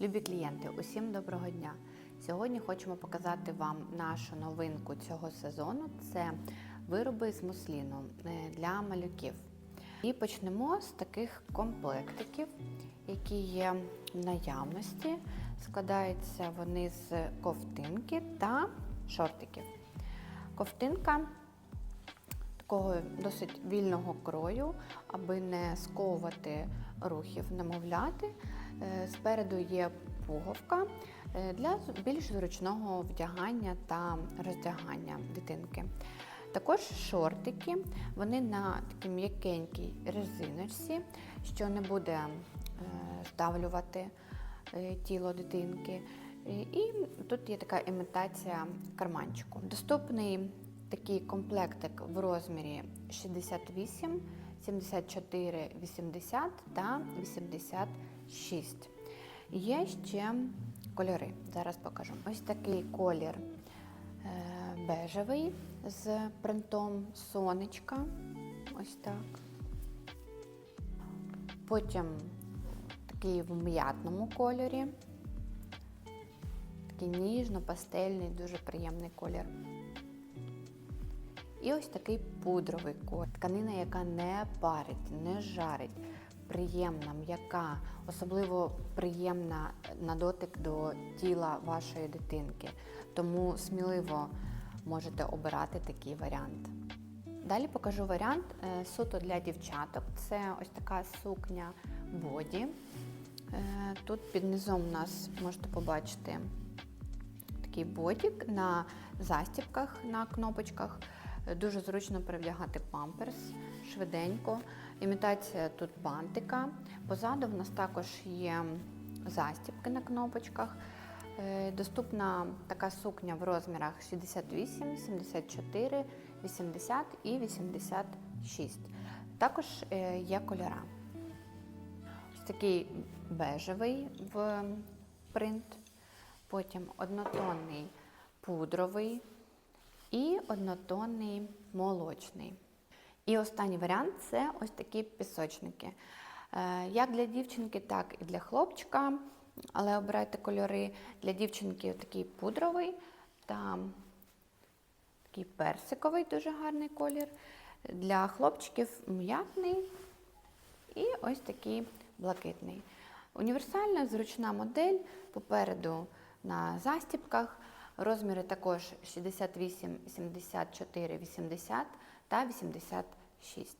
Любі клієнти, усім доброго дня! Сьогодні хочемо показати вам нашу новинку цього сезону. Це вироби з мусліну е, для малюків. І почнемо з таких комплектиків, які є в наявності. Складаються вони з ковтинки та шортиків. Ковтинка такого досить вільного крою, аби не сковувати рухів немовляти. Е, Спереду є пуговка е, для більш зручного вдягання та роздягання дитинки. Також шортики, вони на такій м'якенькій резиночці, що не буде е, здавлювати тіло дитинки. І тут є така імітація карманчику. Доступний такий комплектик в розмірі 68, 74, 80 та 86. Є ще кольори. Зараз покажу. Ось такий колір е, бежевий з принтом сонечка. Ось так. Потім такий в м'ятному кольорі. Такий ніжно-пастельний, дуже приємний колір. І ось такий пудровий колір. Тканина, яка не парить, не жарить, приємна, м'яка, особливо приємна на дотик до тіла вашої дитинки. Тому сміливо можете обирати такий варіант. Далі покажу варіант е, суто для дівчаток. Це ось така сукня боді. Е, Тут під низом у нас можете побачити такий бодік на застібках, на кнопочках. Дуже зручно перевдягати памперс швиденько. Імітація тут бантика. Позаду в нас також є застібки на кнопочках. Е, Доступна така сукня в розмірах 68, 74, 80 і 86. Також е, є кольора. Ось такий бежевий в принт, потім однотонний пудровий і однотонний молочний. І останній варіант це ось такі пісочники. Е, Як для дівчинки, так і для хлопчика. Але обирайте кольори для дівчинки такий пудровий та такий персиковий, дуже гарний колір. Для хлопчиків м'ятний і ось такий блакитний. Універсальна зручна модель попереду на застібках. Розміри також 68, 74, 80 та 86.